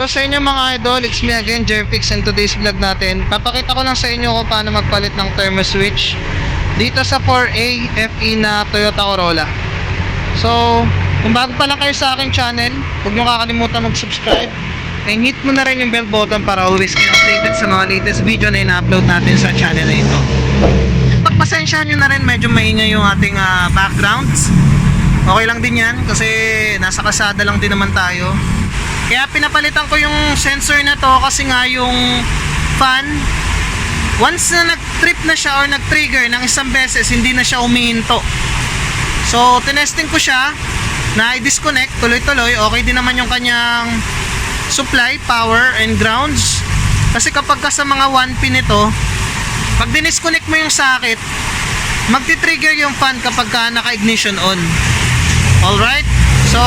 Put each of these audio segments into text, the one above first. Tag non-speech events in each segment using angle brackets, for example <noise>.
So sa inyo mga idol, it's me again, Jerpix and today's vlog natin. Papakita ko lang sa inyo kung paano magpalit ng thermo switch dito sa 4A FE na Toyota Corolla. So, kung bago pa lang kayo sa aking channel, huwag nyo kakalimutan mag-subscribe and hit mo na rin yung bell button para always kayo updated sa mga latest video na ina-upload natin sa channel na ito. Pagpasensyahan nyo na rin, medyo maingay yung ating ah, backgrounds. Okay lang din yan kasi nasa kasada lang din naman tayo. Kaya pinapalitan ko yung sensor na to kasi nga yung fan once na nag-trip na siya or nag-trigger ng isang beses hindi na siya umihinto. So tinesting ko siya na i-disconnect tuloy-tuloy okay din naman yung kanyang supply, power and grounds. Kasi kapag ka sa mga 1 pin ito pag dinisconnect mo yung socket magti-trigger yung fan kapag ka naka-ignition on. Alright? So,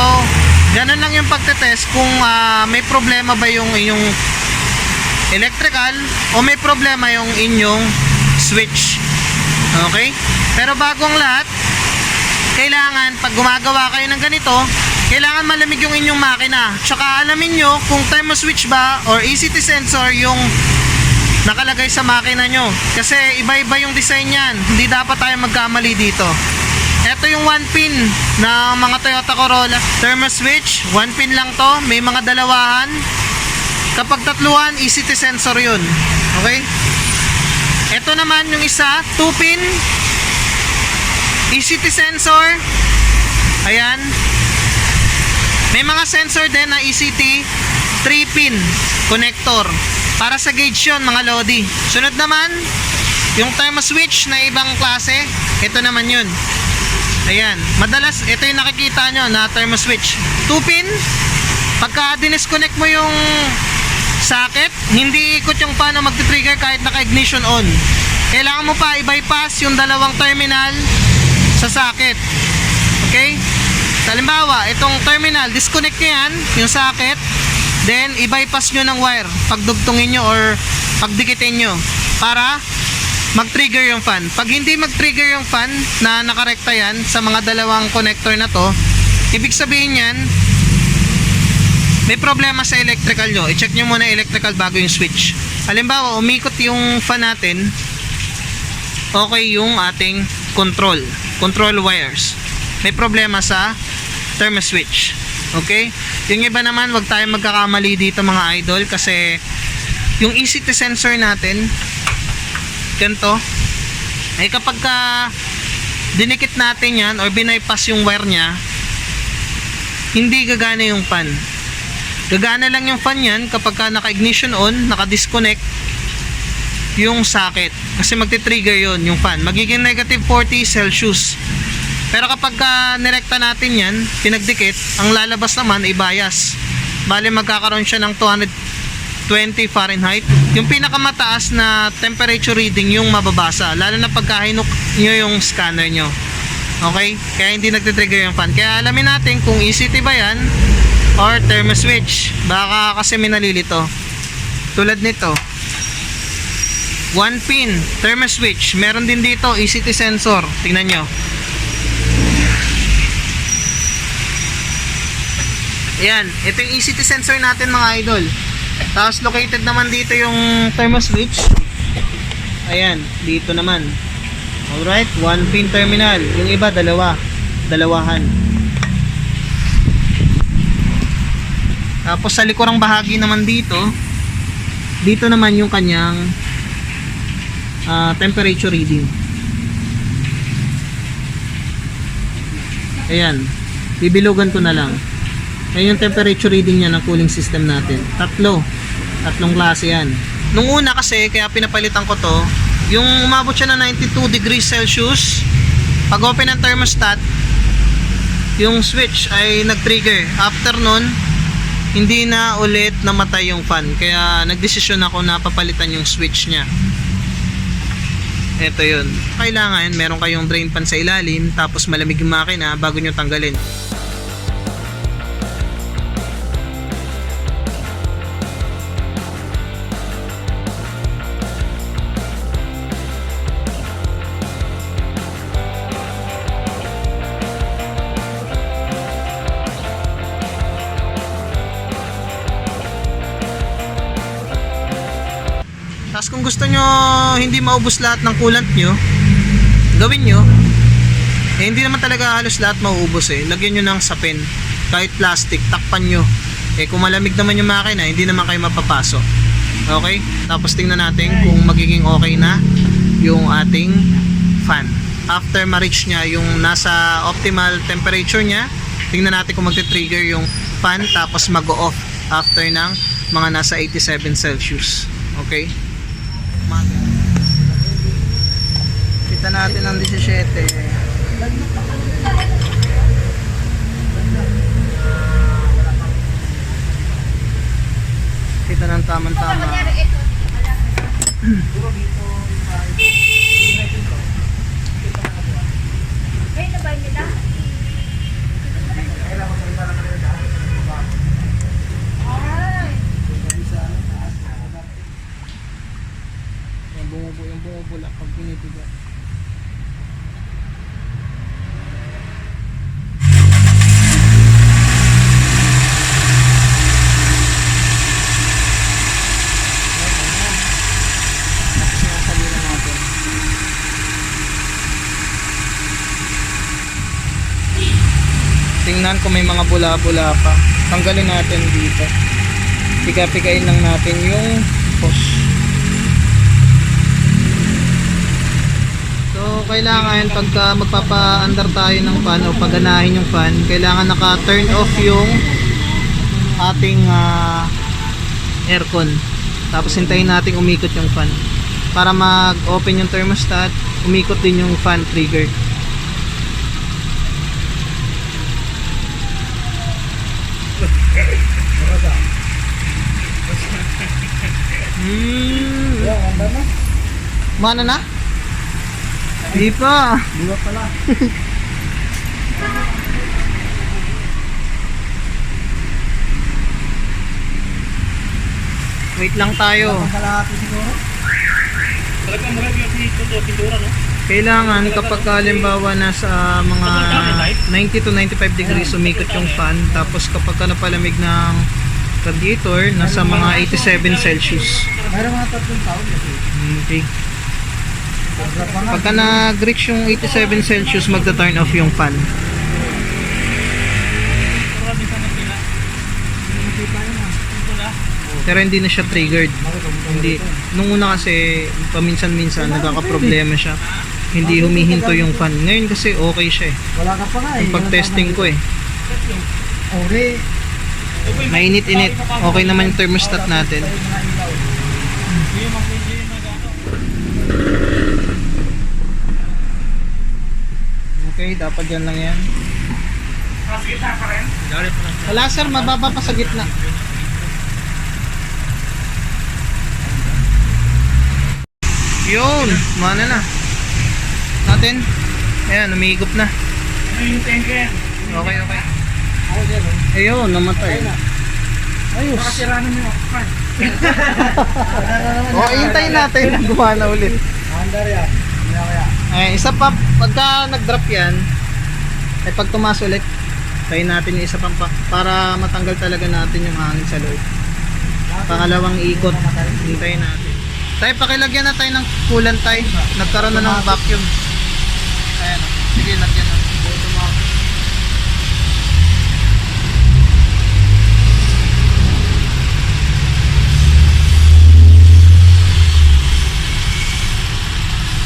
ganun lang yung pagtetest kung ah, may problema ba yung inyong electrical o may problema yung inyong switch. Okay? Pero bago ang lahat, kailangan pag gumagawa kayo ng ganito, kailangan malamig yung inyong makina. Tsaka alamin nyo kung thermo switch ba or ECT sensor yung nakalagay sa makina nyo. Kasi iba-iba yung design yan. Hindi dapat tayo magkamali dito. Ito yung one pin na mga Toyota Corolla thermo switch. One pin lang to. May mga dalawahan. Kapag tatluhan, ECT sensor yun. Okay? Ito naman yung isa, two pin. ECT sensor. Ayan. May mga sensor din na ECT 3 pin connector. Para sa gauge yun mga Lodi. Sunod naman, yung thermo switch na ibang klase. Ito naman yun. Ayan. Madalas, ito yung nakikita nyo na thermo switch. 2 pin. Pagka dinisconnect mo yung socket, hindi ikot yung paano magti-trigger kahit naka-ignition on. Kailangan mo pa i-bypass yung dalawang terminal sa socket. Okay? Halimbawa, itong terminal, disconnect nyo yan, yung socket, then i-bypass nyo ng wire, pagdugtungin nyo or pagdikitin nyo para mag-trigger yung fan. Pag hindi mag-trigger yung fan na nakarekta yan sa mga dalawang connector na to, ibig sabihin yan, may problema sa electrical nyo. I-check nyo muna electrical bago yung switch. Halimbawa, umikot yung fan natin, okay yung ating control. Control wires. May problema sa thermo switch. Okay? Yung iba naman, wag tayo magkakamali dito mga idol kasi yung ECT sensor natin, ganito, ay kapag ka dinikit natin yan or binaypass yung wire niya, hindi gagana yung fan. Gagana lang yung fan yan kapag ka naka-ignition on, naka-disconnect yung socket. Kasi magti-trigger yon yung fan. Magiging negative 40 Celsius. Pero kapag ka nirekta natin yan, pinagdikit, ang lalabas naman ay bias. Bale magkakaroon siya ng 220 Fahrenheit. Yung pinakamataas na temperature reading yung mababasa. Lalo na pagka hinuk nyo yung scanner nyo. Okay? Kaya hindi nagtitrigger yung fan. Kaya alamin natin kung ECT ba yan or thermo switch. Baka kasi may nalilito. Tulad nito. One pin, thermo switch. Meron din dito, ECT sensor. Tingnan nyo. Ayan, ito yung ECT sensor natin mga idol. Tapos located naman dito yung thermo switch. Ayan, dito naman. Alright, one pin terminal. Yung iba, dalawa. Dalawahan. Tapos sa likurang bahagi naman dito, dito naman yung kanyang ah, temperature reading. Ayan, bibilugan ko na lang. Ayan yung temperature reading niya ng cooling system natin. Tatlo. Tatlong klase yan. Nung una kasi, kaya pinapalitan ko to, yung umabot siya na 92 degrees Celsius, pag open ng thermostat, yung switch ay nag-trigger. After nun, hindi na ulit namatay yung fan. Kaya nagdesisyon ako na papalitan yung switch niya. Ito yun. Kailangan meron kayong drain pan sa ilalim tapos malamig yung makina bago nyo tanggalin. Kung gusto nyo hindi maubos lahat ng coolant nyo, gawin nyo. Eh, hindi naman talaga halos lahat mauubos eh. Lagyan nyo ng sapin. Kahit plastic, takpan nyo. Eh kung malamig naman yung makina, hindi naman kayo mapapasok. Okay? Tapos tingnan natin kung magiging okay na yung ating fan. After ma-reach niya yung nasa optimal temperature niya, tingnan natin kung magte-trigger yung fan tapos mag-off after ng mga nasa 87 Celsius. Okay? Kita natin ang 17. Kita ng tamang-tama. Ay, nabay nila. Ay, Yung bumubu, yung bumubula pag binibigay. Tingnan kung may mga bula-bula pa. Tanggalin natin dito. Pika-pikain lang natin yung hose. So, kailangan pagka magpapa-under tayo ng fan o paganahin yung fan, kailangan naka-turn off yung ating ah, aircon. Tapos hintayin natin umikot yung fan. Para mag-open yung thermostat, umikot din yung fan trigger. Hmm. Mana na? Di pa. Di pa pala. <laughs> Wait lang tayo. Talagang marami yung dito to, pintura, no? Kailangan kapag halimbawa nasa mga 90 to 95 degrees umikot yung fan tapos kapag ka napalamig ng radiator nasa mga 87 Celsius. Mayroon mga tatlong taon kasi. Okay. Pagka nag-reach yung 87 Celsius magta-turn off yung fan. Pero hindi na siya triggered. Hindi. Nung una kasi paminsan-minsan nagkaka-problema siya. Hindi humihinto yung fan. Ngayon kasi okay siya eh. Wala ka pa nga eh. Yung pag-testing ko eh. Ore. Mainit-init. Okay naman yung thermostat natin. Okay, dapat yan lang yan. Wala sir, mababa pa sa gitna. Yun, mana na. Natin. Ayan, umigop na. Ano? Okay, okay. Ayun, namatay. Ayos. Nakasira na yung fan. <laughs> O, hintayin natin na <laughs> gumana ulit. Andar yan. Ay, isa pa, pagka nag-drop yan, ay pag tumas ulit, tayo natin yung isa pang pa, para matanggal talaga natin yung hangin sa loob. Pangalawang ikot, hintayin natin. Tayo, pakilagyan na tayo ng coolant tayo. Nagkaroon na ng vacuum. Ayan, sige, lagyan na.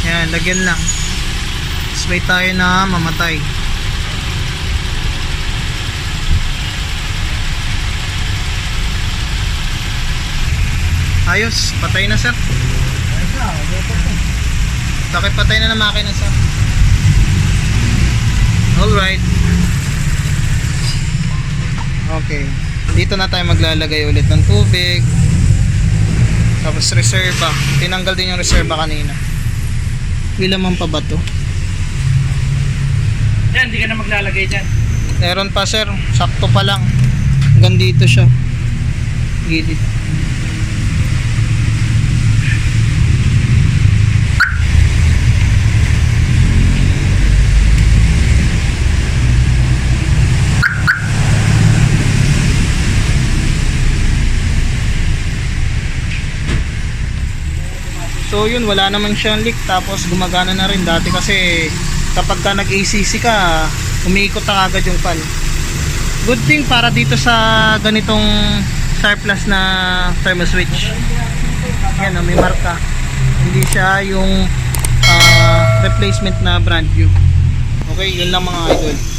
Yan, lagyan lang. Tapos tayo na mamatay. Ayos, patay na sir. Bakit patay na ng makina sir? Alright. Okay. Dito na tayo maglalagay ulit ng tubig. Tapos reserva. Tinanggal din yung reserva kanina. Ilan man pa ba to? Yan, hindi ka na maglalagay dyan. Meron pa sir, sakto pa lang. Hanggang dito siya. Gilid. So yun, wala naman siyang leak tapos gumagana na rin. Dati kasi kapag ka nag-ACC ka, umiikot na agad yung fan. Good thing para dito sa ganitong Star Plus na thermal switch. Yan, oh, may marka. Hindi siya yung ah, replacement na brand new. Okay, yun lang mga idol.